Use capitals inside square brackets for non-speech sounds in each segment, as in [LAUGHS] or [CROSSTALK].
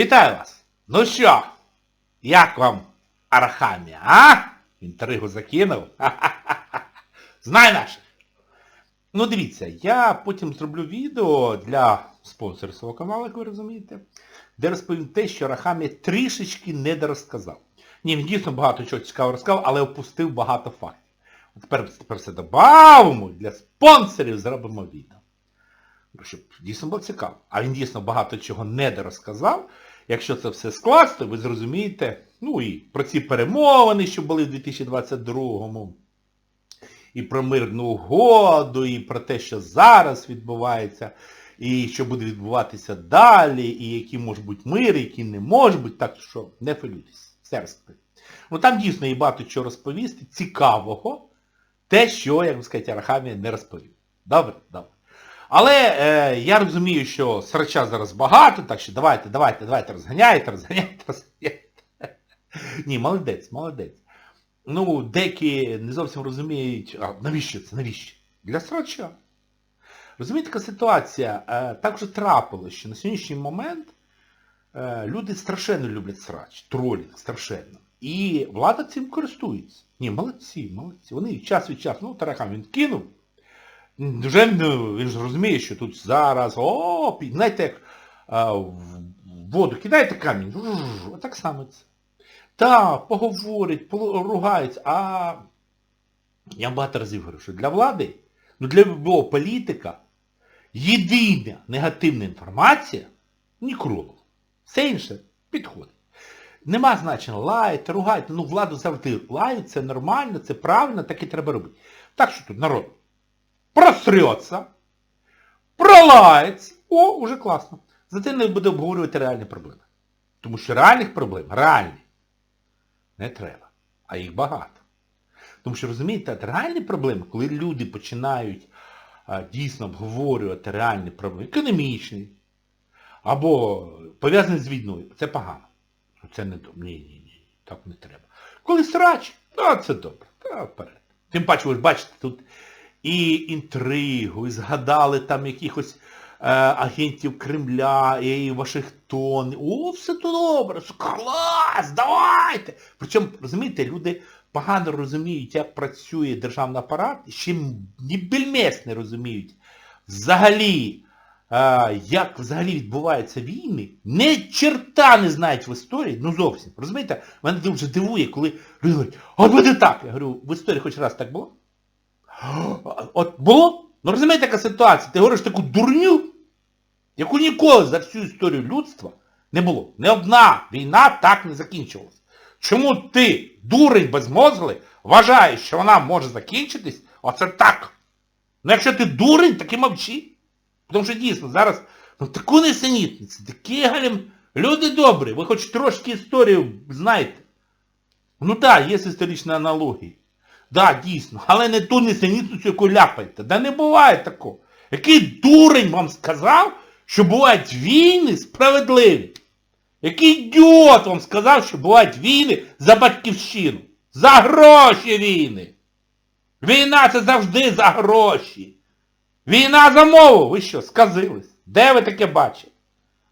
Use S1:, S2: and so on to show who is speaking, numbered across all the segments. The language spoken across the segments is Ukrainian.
S1: Вітаю вас! Ну що, як вам Арахамія, а? Інтригу закинув? [LAUGHS] Знай наших. Ну дивіться, я потім зроблю відео для спонсорів свого каналу, як ви розумієте, де розповім те, що Рахамія трішечки недорозказав. Ні, він дійсно багато чого цікавого розказав, але опустив багато фактів. Тепер, тепер все добавимо, для спонсорів зробимо відео. Щоб дійсно було цікаво. А він дійсно багато чого недорозказав. Якщо це все скласти, ви зрозумієте, ну і про ці перемовини, що були в 2022-му, і про мирну угоду, і про те, що зараз відбувається, і що буде відбуватися далі, і які можуть бути мири, які не можуть бути, так що не хвилюйтесь. Все розповім. Ну там дійсно є багато чого розповісти, цікавого, те, що, як би сказати, Арахамія не розповів. Добре? Добре. Але е, я розумію, що срача зараз багато, так що давайте, давайте, давайте, розганяйте, розганяйте, розганяйте. Ні, молодець, молодець. Ну, деякі не зовсім розуміють, а навіщо це, навіщо? Для срача. Розумієте, така ситуація, е, так вже трапилось, що на сьогоднішній момент е, люди страшенно люблять срач, тролінг, страшенно. І влада цим користується. Ні, молодці, молодці. Вони час від часу, ну, Тарахам він кинув, вже він ж розуміє, що тут зараз, о, знаєте, як в воду кидаєте камінь, так само це. Так, поговорить, поругається, а я багато разів говорю, що для влади, ну для любого політика, єдина негативна інформація нікролог. Все інше підходить. Нема значення лаяти, ругайте, ну владу завжди лають, це нормально, це правильно, так і треба робити. Так що тут народ просрется, пролається, о, уже класно. Зате не буде обговорювати реальні проблеми. Тому що реальних проблем, реальні, не треба. А їх багато. Тому що, розумієте, реальні проблеми, коли люди починають а, дійсно обговорювати реальні проблеми, економічні, або пов'язані з війною, це погано. Це не добре. Ні, ні, ні. Так не треба. Коли срач, то це добре. Та вперед. Тим паче, ви бачите, тут і інтригу, і згадали там якихось е, агентів Кремля, і Вашингтон. О, все то добре, клас, давайте. Причому, розумієте, люди погано розуміють, як працює державний апарат, і ще ні більмес не розуміють взагалі, е, як взагалі відбуваються війни, не черта не знають в історії, ну зовсім. Розумієте, мене дуже дивує, коли люди говорять, а буде так. Я говорю, в історії хоч раз так було? [GASPS] От було? Ну розумієте, яка ситуація? Ти говориш таку дурню, яку ніколи за всю історію людства не було. Не одна війна так не закінчилась. Чому ти, дурень безмозглий, вважаєш, що вона може закінчитись? Оце так. Ну якщо ти дурень, так і мовчи. Тому що дійсно зараз ну, таку несенітницю, такі галім... Люди добрі, ви хоч трошки історію знаєте. Ну так, є історичні аналогії. Да, дійсно, але не ту несенітницю, яку ляпаєте. Да не буває такого. Який дурень вам сказав, що бувають війни справедливі? Який ідіот вам сказав, що бувають війни за батьківщину? За гроші війни. Війна це завжди за гроші. Війна за мову. Ви що, сказились? Де ви таке бачите?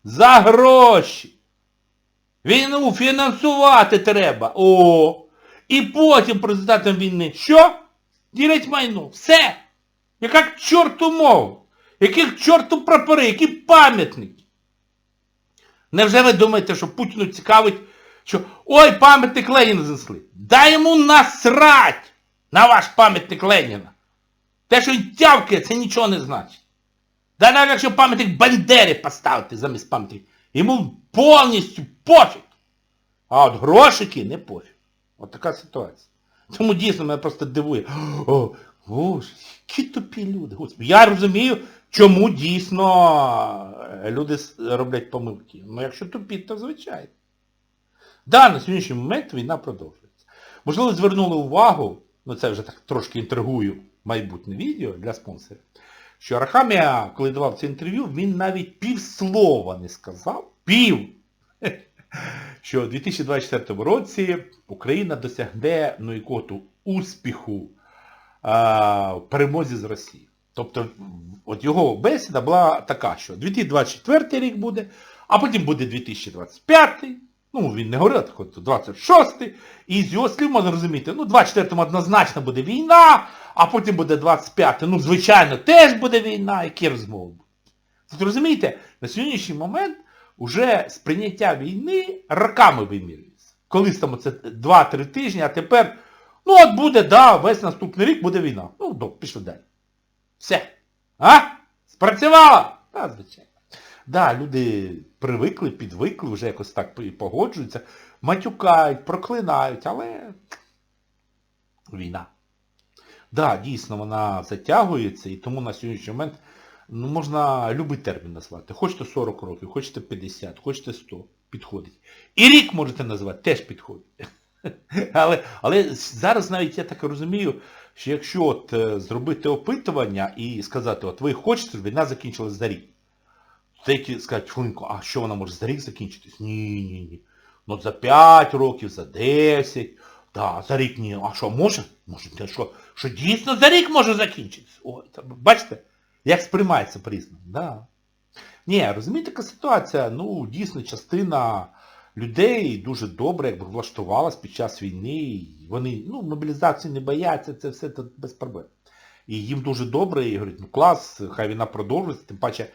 S1: За гроші. Війну фінансувати треба. О! І потім результатом війни. Що? Ділять майно. Все. Яка к чорту мову? Яких чорту прапори, які пам'ятники? Невже ви думаєте, що Путіну цікавить, що ой, пам'ятник Леніна знесли. Дай йому насрать на ваш пам'ятник Леніна. Те, що він тявкає, це нічого не значить. Да навіть якщо пам'ятник Бандери поставити замість пам'ятника, йому повністю пофіг. А от грошики не пофіг. От така ситуація. Тому дійсно мене просто дивує. О, Боже, які тупі люди. Господи. Я розумію, чому дійсно е, люди роблять помилки. Ну якщо тупі, то звичайно. Да, на сьогоднішній момент війна продовжується. Можливо, звернули увагу, ну це вже так трошки інтригую майбутнє відео для спонсорів, що Арахамія, коли давав це інтерв'ю, він навіть півслова не сказав. Пів! [LAUGHS] що у 2024 році Україна досягне ну якого-то успіху а, в перемозі з Росією. Тобто, от його бесіда була така, що 2024 рік буде, а потім буде 2025, ну він не говорив, так от 26, і з його слів можна розуміти, ну 24-му однозначно буде війна, а потім буде 25-й, ну звичайно теж буде війна, які розмови. Тобто розумієте, на сьогоднішній момент уже сприйняття війни роками вимірюється. Колись там це 2-3 тижні, а тепер, ну от буде, да, весь наступний рік буде війна. Ну, до, пішли далі. Все. А? Спрацювало? Та, звичайно. Да, люди привикли, підвикли, вже якось так погоджуються, матюкають, проклинають, але війна. Да, дійсно, вона затягується, і тому на сьогоднішній момент ну, можна любий термін назвати. Хочете 40 років, хочете 50, хочете 100, підходить. І рік можете назвати, теж підходить. [LAUGHS] Але, але зараз навіть я так розумію, що якщо от е, зробити опитування і сказати, от ви хочете, щоб війна закінчилась за рік. Деякі скажуть, хвилинку, а що вона може за рік закінчитись? Ні, ні, ні. Ну за 5 років, за 10. Да, за рік ні. А що, може? Може, що, що дійсно за рік може закінчитись? Та, бачите, як сприймається по-різному. Да. Ні, розумієте, така ситуація, ну, дійсно, частина людей дуже добре якби влаштувалась під час війни. Вони, ну, мобілізації не бояться, це все тут без проблем. І їм дуже добре, і говорять, ну клас, хай війна продовжується, тим паче,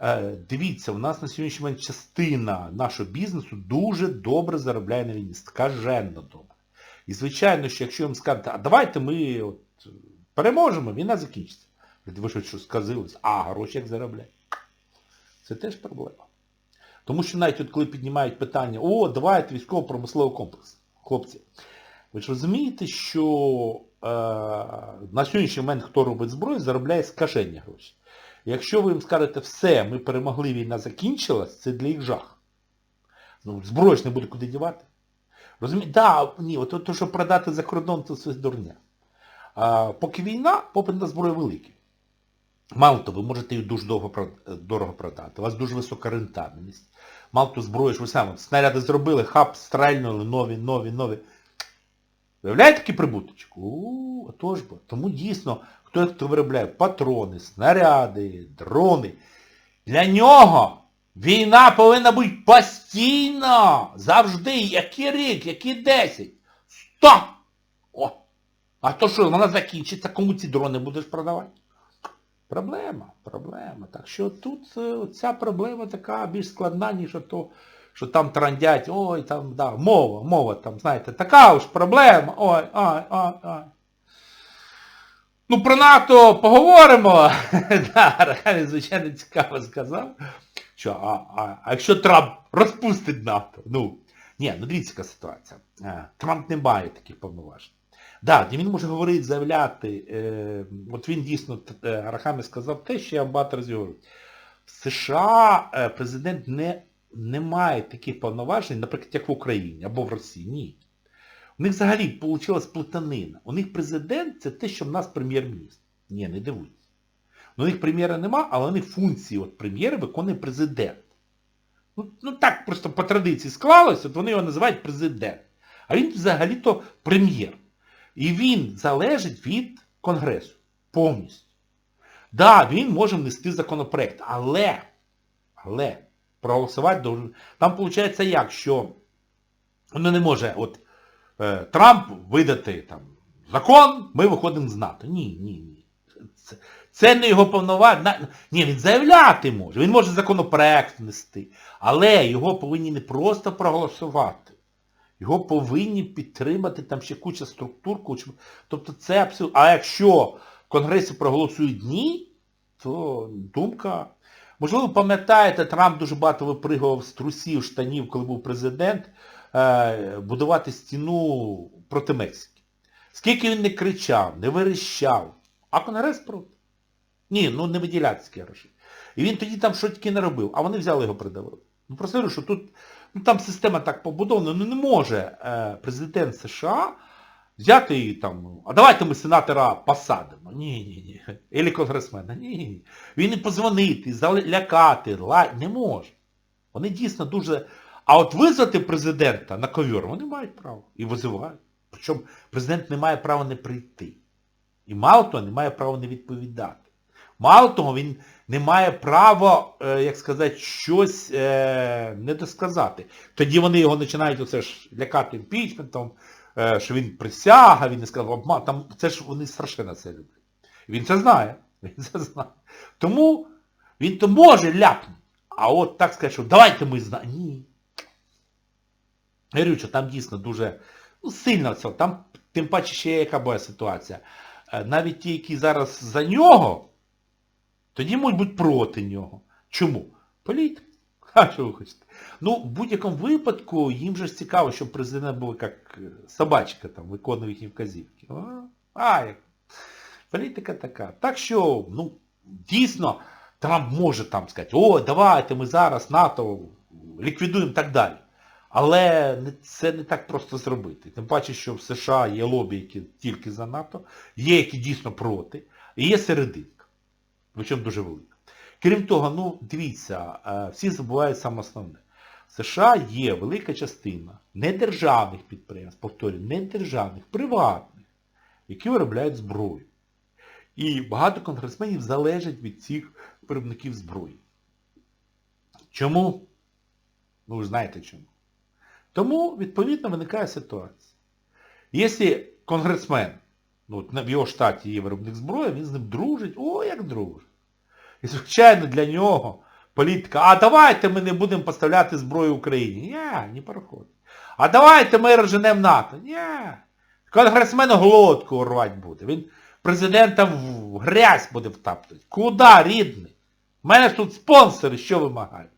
S1: е, дивіться, у нас на сьогоднішній момент частина нашого бізнесу дуже добре заробляє на війні, скаженно добре. І звичайно, що якщо їм скажете, а давайте ми от, переможемо, війна закінчиться. Ви що, що сказились, а гроші як заробляють. Це теж проблема. Тому що навіть от коли піднімають питання, о, давайте військово-промисловий комплекс. Хлопці, ви ж розумієте, що е, на сьогоднішній момент хто робить зброю, заробляє скаження гроші. Якщо ви їм скажете, все, ми перемогли, війна закінчилась, це для їх жах. Ну, зброю ж не буде куди дівати. Розумієте? Да, ні, от то, що продати за кордон, це все дурня. А, поки війна, попит на зброю великий. Мало того, ви можете її дуже довго, дорого продати. У вас дуже висока рентабельність. Мало того, зброю ви самі, снаряди зробили, хап, стрельнули, нові, нові, нові. Виявляєте такий прибуточок? У, отож бо. Тому дійсно, хто, хто виробляє патрони, снаряди, дрони, для нього війна повинна бути постійно, завжди, який рік, який 10, 100. О! А то що, вона закінчиться, кому ці дрони будеш продавати? Проблема, проблема. Так що тут е, ця проблема така більш складна, ніж то, що там трандять, ой, там, да, мова, мова там, знаєте, така ж проблема, ой, ой, ой, ой. Ну, про НАТО поговоримо. [LAUGHS] да, звичайно, цікаво сказав. Що, а, а, а якщо Трамп розпустить НАТО? Ну, ні, ну дивіться, яка ситуація. Е, Трамп не має таких повноважень. Да, він може говорити, заявляти. Е, от він дійсно, е, Арахамі сказав те, що я багато разів говорю. В США е, президент не, не має таких повноважень, наприклад, як в Україні або в Росії. Ні. У них взагалі вийшла плутанина. У них президент це те, що в нас прем'єр-міністр. Ні, не дивуйтесь. У них прем'єра нема, але у них функції от прем'єра виконує президент. Ну, ну так просто по традиції склалося, от вони його називають президент. А він взагалі-то прем'єр. І він залежить від Конгресу. Повністю. Да, він може внести законопроект, але, але, проголосувати должен. Там виходить як, що воно не може, от, е, Трамп видати там закон, ми виходимо з НАТО. Ні, ні, ні. Це, це не його повноваження. Ні, він заявляти може. Він може законопроект внести. Але його повинні не просто проголосувати. Його повинні підтримати там ще куча структур, куча... Тобто це абсолютно... А якщо в Конгресі проголосують ні, то думка... Можливо, пам'ятаєте, Трамп дуже багато випригував з трусів, штанів, коли був президент, е, будувати стіну проти Мексики. Скільки він не кричав, не верещав, а Конгрес проти. Ні, ну не виділяти гроші. І він тоді там щось таке не робив, а вони взяли його придавили. Ну просто що тут ну, там система так побудована, ну не може е, президент США взяти і там, а давайте ми сенатора посадимо. Ні, ні. Ілі конгресмена. Ні, ні. Він і позвонити, залякати, лай, не може. Вони дійсно дуже... А от визвати президента на ковір, вони мають право. І визивають. Причому президент не має права не прийти. І мало того, не має права не відповідати. Мало того, він не має права, е, як сказати, щось е, не. Тоді вони його починають оце ж лякати імпічментом, е, що він присяга, він не сказав обман. Там це ж вони страшенно це люблять. Він це знає. [LAUGHS] Він це знає. Тому він то може ляпнути. А от так сказати, що давайте ми знаємо. Ні. Я говорю, що там дійсно дуже ну, сильно це. Там тим паче ще яка була ситуація. Навіть ті, які зараз за нього, тоді можуть бути проти нього. Чому? Політика. А що ви хочете? Ну, в будь-якому випадку їм же ж цікаво, щоб президент був як е, собачка, там, виконує їхні вказівки. А, як. Політика така. Так що, ну, дійсно, Трамп може там сказати, о, давайте ми зараз НАТО ліквідуємо і так далі. Але це не так просто зробити. Тим паче, що в США є лобі, які тільки за НАТО, є, які дійсно проти, і є серединка. Причому дуже велика. Крім того, ну, дивіться, е, всі забувають саме основне. В США є велика частина недержавних підприємств, повторюю, недержавних, приватних, які виробляють зброю. І багато конгресменів залежать від цих виробників зброї. Чому? Ну, ви знаєте чому. Тому, відповідно, виникає ситуація. Якщо конгресмен, ну, в його штаті є виробник зброї, він з ним дружить, о, як дружить. І, звичайно, для нього політика, а давайте ми не будемо поставляти зброю Україні. Ні, не проходить. А давайте ми розженемо НАТО. Ні. Конгресмен глотку рвати буде. Він президента в грязь буде втаптувати. Куда, рідний? У мене ж тут спонсори, що вимагають?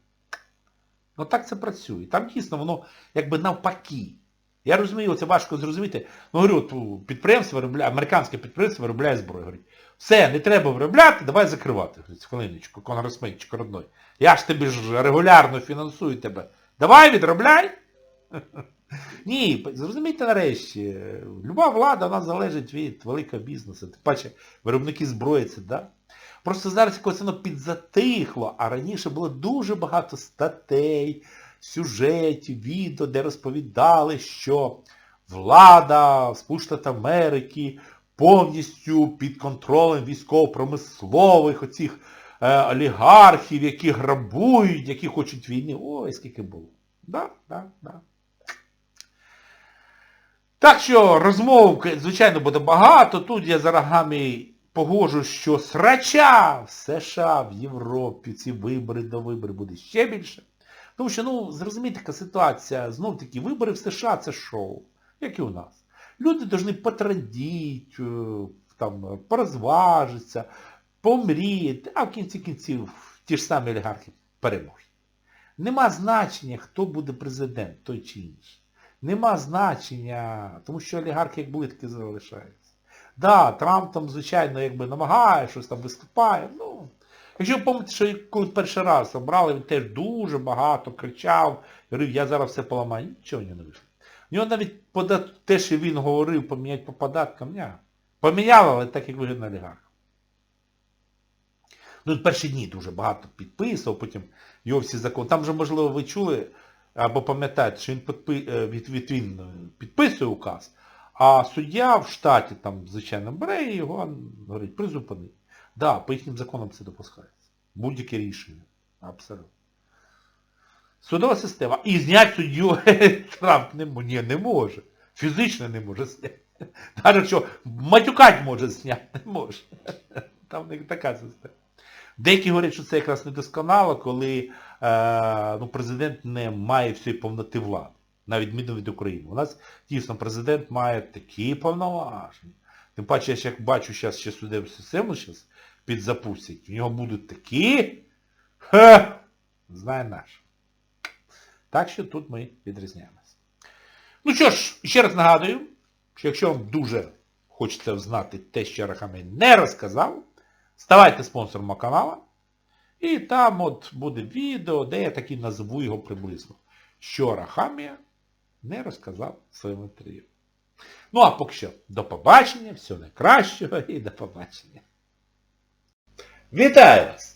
S1: Ну так це працює. Там дійсно воно якби навпаки. Я розумію, це важко зрозуміти. Ну, говорю, підприємство виробляє, американське підприємство виробляє зброю. Говорить, все, не треба виробляти, давай закривати. Хвилиночку, конгресменчик родной. Я ж тобі ж регулярно фінансую тебе. Давай відробляй. [LAUGHS] Ні, зрозумійте нарешті, люба влада, вона залежить від великого бізнесу. Тим паче, виробники зброї це, да? Просто зараз якось воно підзатихло, а раніше було дуже багато статей, сюжетів, відео, де розповідали, що влада Сполучених Америки повністю під контролем військово-промислових оцих е, олігархів, які грабують, які хочуть війни. Ой, скільки було. Да, да, да. Так що розмов, звичайно, буде багато. Тут я за рогами погоджу, що срача в США, в Європі, ці вибори до виборів буде ще більше. Тому що, ну, зрозумійте, така ситуація, знов таки, вибори в США це шоу, як і у нас. Люди повинні потрадіть, е, там, порозважитися, помріяти, а в кінці кінців ті ж самі олігархи переможуть. Нема значення, хто буде президент, той чи інший. Нема значення, тому що олігархи як були, так залишаються. Да, Трамп там, звичайно, якби намагає, щось там виступає. Ну, якщо ви пам'ятаєте, що коли перший раз обрали, він теж дуже багато кричав, говорив, я зараз все поламаю. Нічого не вийшло. У нього навіть подат... те, що він говорив, поміняти по податкам, ні. Поміняли, але так, як вигідно олігарх. Ну, перші дні дуже багато підписував, потім його всі закони. Там же, можливо, ви чули, або пам'ятаєте, що він, підпи... е, від... від... він підписує указ, а суддя в штаті, там, звичайно, бере і його, говорить, призупини. Да, по їхнім законам це допускається. Будь-яке рішення. Абсолютно. Судова система. І зняти суддю [LAUGHS] Трамп не, мо- ні, не може. Фізично не може зняти. [LAUGHS] Навіть що матюкать може зняти, не може. [LAUGHS] Там в така система. Деякі говорять, що це якраз недосконало, коли е, ну, президент не має всієї повноти влади. На відміну від України. У нас дійсно президент має такі повноваження. Тим паче, я ж як бачу, зараз ще судебну систему зараз підзапустять. В нього будуть такі. Ха! Знає наш. Так що тут ми відрізняємося. Ну що ж, ще раз нагадую, що якщо вам дуже хочеться знати те, що Рахамей не розказав, ставайте спонсором мого каналу. І там от буде відео, де я таки назву його приблизно. Що Рахамія не розказав в своєму інтерв'ю. Ну а поки що, до побачення, всього найкращого і до побачення.
S2: Вітаю вас!